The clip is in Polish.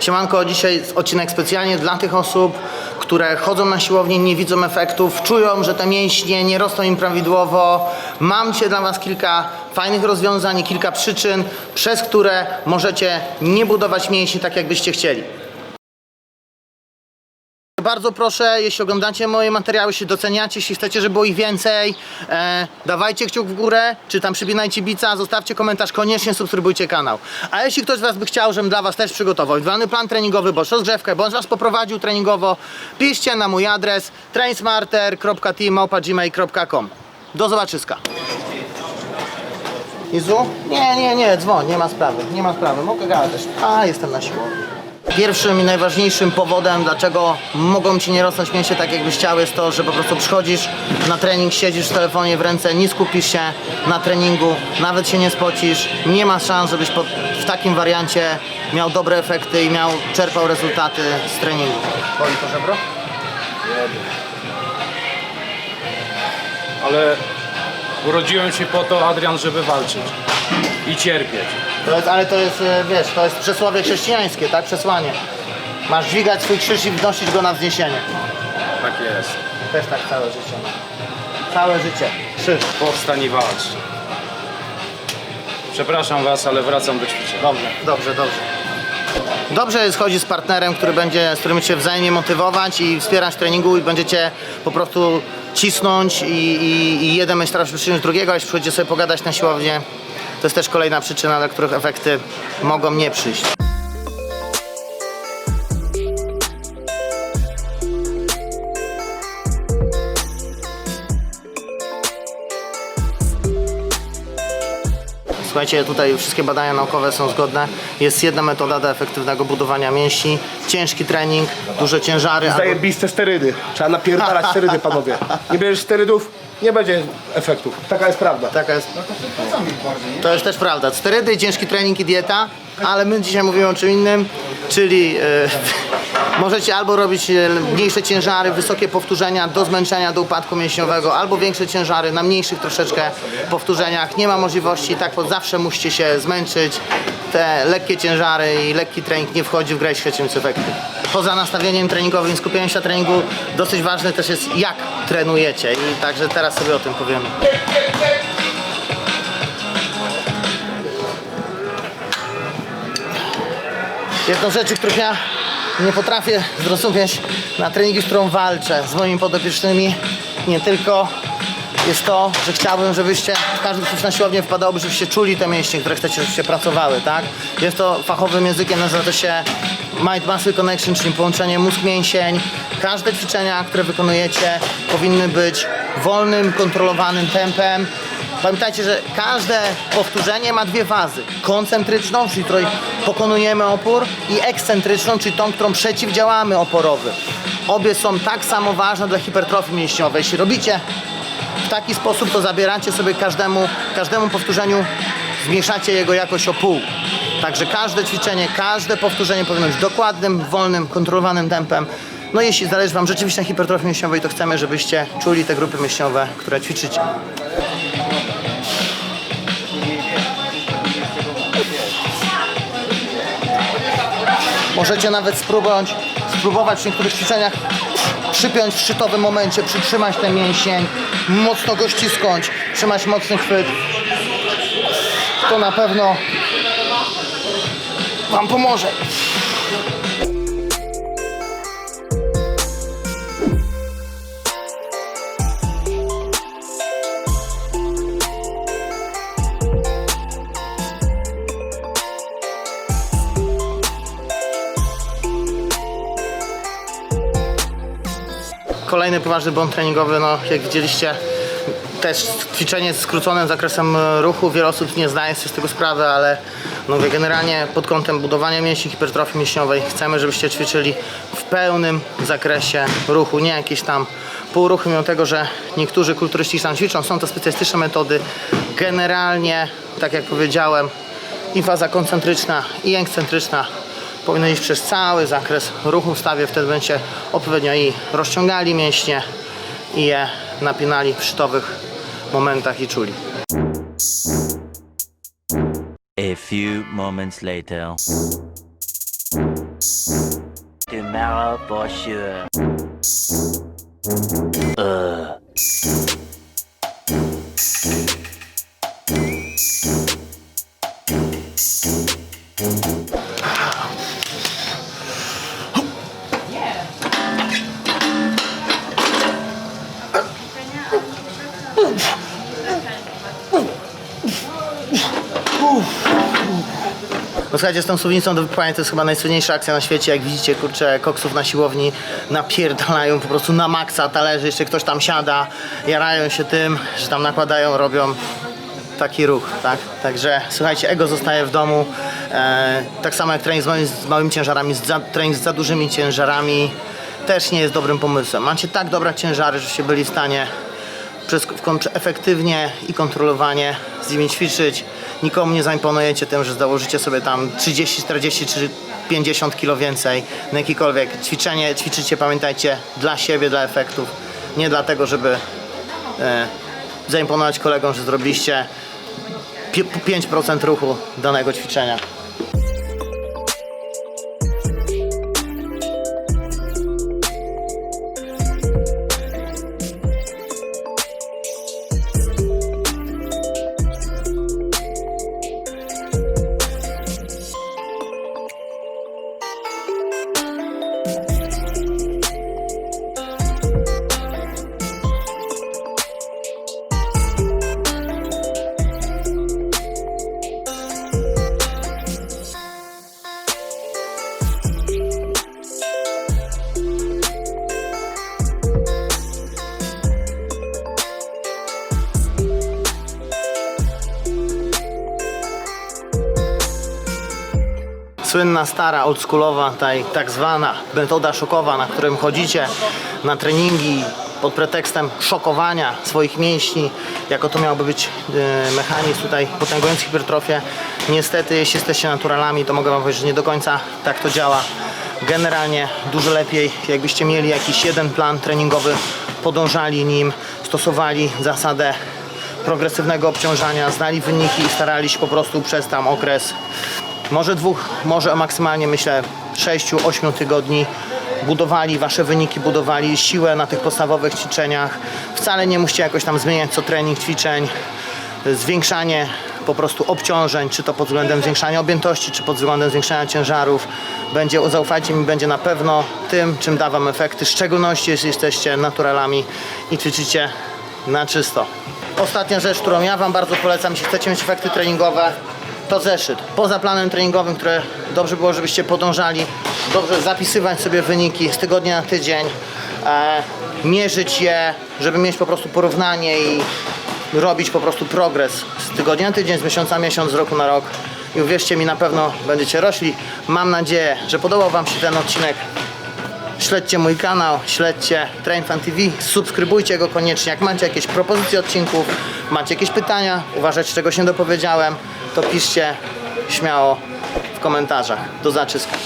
Siemanko, dzisiaj odcinek specjalnie dla tych osób, które chodzą na siłownię, nie widzą efektów, czują, że te mięśnie nie rosną im prawidłowo. Mam dzisiaj dla Was kilka fajnych rozwiązań kilka przyczyn, przez które możecie nie budować mięśni tak, jakbyście chcieli. Bardzo proszę, jeśli oglądacie moje materiały, jeśli doceniacie, jeśli chcecie, żeby było ich więcej, e, dawajcie kciuk w górę, czy tam przybinajcie bica, zostawcie komentarz, koniecznie subskrybujcie kanał. A jeśli ktoś z Was by chciał, żebym dla Was też przygotował indywidualny plan treningowy, bądź rozgrzewkę, bądź Was poprowadził treningowo, piszcie na mój adres trainsmarter.team.gmail.com Do zobaczyska. Jezu? Nie, nie, nie, dzwoń, nie ma sprawy, nie ma sprawy, mogę gadać. A, jestem na siłowni. Pierwszym i najważniejszym powodem, dlaczego mogą Ci nie rosnąć mięśnie tak jakbyś chciał, jest to, że po prostu przychodzisz na trening, siedzisz w telefonie w ręce, nie skupisz się na treningu, nawet się nie spocisz, nie ma szans, żebyś w takim wariancie miał dobre efekty i miał, czerpał rezultaty z treningu. Boli to żebro? Ale urodziłem się po to, Adrian, żeby walczyć i cierpieć. To jest, ale to jest, e, wiesz, to jest przesłowie chrześcijańskie, tak? Przesłanie. Masz dźwigać swój krzyż i wnosić go na wzniesienie. Tak jest. Też tak całe życie. no. Całe życie. Krzyż. Powstań i walcz. Przepraszam Was, ale wracam do ćwiczeń. Dobrze, dobrze, dobrze. Dobrze jest chodzić z partnerem, który będzie, z którym cię wzajemnie motywować i wspierać w treningu i będziecie po prostu cisnąć i, i, i jeden będzie starał się drugiego, a jeśli przychodzicie sobie pogadać na siłownię, to jest też kolejna przyczyna, dla których efekty mogą nie przyjść. Słuchajcie, tutaj wszystkie badania naukowe są zgodne. Jest jedna metoda do efektywnego budowania mięśni. Ciężki trening, duże ciężary. Zajebiste sterydy. Trzeba napierdalać sterydy, panowie. Nie bierzesz sterydów, nie będzie efektów. Taka jest prawda. Taka jest. To jest też prawda. Sterydy, ciężki trening i dieta, ale my dzisiaj mówimy o czym innym, czyli e, możecie albo robić e, mniejsze ciężary, wysokie powtórzenia do zmęczenia, do upadku mięśniowego, albo większe ciężary na mniejszych troszeczkę powtórzeniach. Nie ma możliwości, tak bo zawsze musicie się zmęczyć. Te lekkie ciężary i lekki trening nie wchodzi w grę, mieć efekty. Poza nastawieniem treningowym skupieniem się na treningu, dosyć ważne też jest jak trenujecie i także teraz sobie o tym powiemy. Jedną z rzeczy, których ja nie potrafię zrozumieć na treningi, z którą walczę z moimi podopiecznymi, nie tylko jest to, że chciałbym, żebyście, każdy, kto na siłownię wpadałby, żebyście czuli te mięśnie, które chcecie, żebyście pracowały, tak? Jest to fachowym językiem, nazywa to się Mind-Muscle Connection, czyli połączenie mózg-mięsień. Każde ćwiczenia, które wykonujecie, powinny być wolnym, kontrolowanym tempem, Pamiętajcie, że każde powtórzenie ma dwie fazy. Koncentryczną, czyli której pokonujemy opór i ekscentryczną, czyli tą, którą przeciwdziałamy oporowy. Obie są tak samo ważne dla hipertrofii mięśniowej. Jeśli robicie w taki sposób, to zabieracie sobie każdemu, każdemu powtórzeniu, zmniejszacie jego jakość o pół. Także każde ćwiczenie, każde powtórzenie powinno być dokładnym, wolnym, kontrolowanym tempem. No jeśli zależy Wam rzeczywiście na hipertrofii mięśniowej, to chcemy, żebyście czuli te grupy mięśniowe, które ćwiczycie. Możecie nawet spróbować, spróbować w niektórych ćwiczeniach przypiąć w szczytowym momencie, przytrzymać ten mięsień, mocno go ścisnąć, trzymać mocny chwyt. To na pewno Wam pomoże. Kolejny poważny błąd treningowy, no jak widzieliście, też ćwiczenie z skróconym zakresem e, ruchu. Wiele osób nie zdaje sobie z tego sprawy, ale no mówię, generalnie pod kątem budowania mięśni, hipertrofii mięśniowej chcemy, żebyście ćwiczyli w pełnym zakresie ruchu, nie jakieś tam półruchy, mimo tego, że niektórzy kulturyści tam ćwiczą, są to specjalistyczne metody. Generalnie, tak jak powiedziałem, i faza koncentryczna i ekscentryczna powinno iść przez cały zakres ruchu w stawie, wtedy będziecie odpowiednio i rozciągali mięśnie i je napinali w sztowych momentach i czuli. A few moments later. Tomorrow for sure. Uh. No słuchajcie, z tą suwnicą do wypłania to jest chyba najsłynniejsza akcja na świecie. Jak widzicie, kurczę, koksów na siłowni napierdalają po prostu na maksa talerzy, jeszcze ktoś tam siada, jarają się tym, że tam nakładają, robią taki ruch, tak? Także słuchajcie, ego zostaje w domu. E, tak samo jak trening z, małymi- z małymi ciężarami, z za, trening z za dużymi ciężarami też nie jest dobrym pomysłem. Macie tak dobre ciężary, żeście byli w stanie przez, efektywnie i kontrolowanie z nimi ćwiczyć. Nikomu nie zaimponujecie tym, że założycie sobie tam 30, 40 czy 50 kg więcej na jakikolwiek ćwiczenie. Ćwiczycie, pamiętajcie, dla siebie, dla efektów. Nie dlatego, żeby e, zaimponować kolegom, że zrobiliście pi- 5% ruchu danego ćwiczenia. Słynna, stara, oldschoolowa, taj, tak zwana metoda szokowa, na którym chodzicie na treningi pod pretekstem szokowania swoich mięśni, jako to miałby być e, mechanizm tutaj potęgujący hipertrofię. Niestety, jeśli jesteście naturalami, to mogę wam powiedzieć, że nie do końca tak to działa. Generalnie dużo lepiej, jakbyście mieli jakiś jeden plan treningowy, podążali nim, stosowali zasadę progresywnego obciążania, znali wyniki i starali się po prostu przez tam okres może dwóch, może maksymalnie myślę 6-8 tygodni budowali wasze wyniki, budowali siłę na tych podstawowych ćwiczeniach. Wcale nie musicie jakoś tam zmieniać co trening ćwiczeń. Zwiększanie po prostu obciążeń, czy to pod względem zwiększania objętości, czy pod względem zwiększania ciężarów. Będzie, zaufajcie mi, będzie na pewno tym, czym da wam efekty, w szczególności jeśli jesteście naturalami i ćwiczycie na czysto. Ostatnia rzecz, którą ja wam bardzo polecam, jeśli chcecie mieć efekty treningowe, to zeszyt. Poza planem treningowym, które dobrze było, żebyście podążali, dobrze zapisywać sobie wyniki z tygodnia na tydzień, e, mierzyć je, żeby mieć po prostu porównanie i robić po prostu progres z tygodnia na tydzień, z miesiąca na miesiąc, z roku na rok. I uwierzcie mi, na pewno będziecie rośli. Mam nadzieję, że podobał Wam się ten odcinek. Śledźcie mój kanał, śledźcie Train Fan TV, subskrybujcie go koniecznie. Jak macie jakieś propozycje odcinków, macie jakieś pytania, uważacie, czego się dopowiedziałem, to piszcie śmiało w komentarzach. Do zaczyska.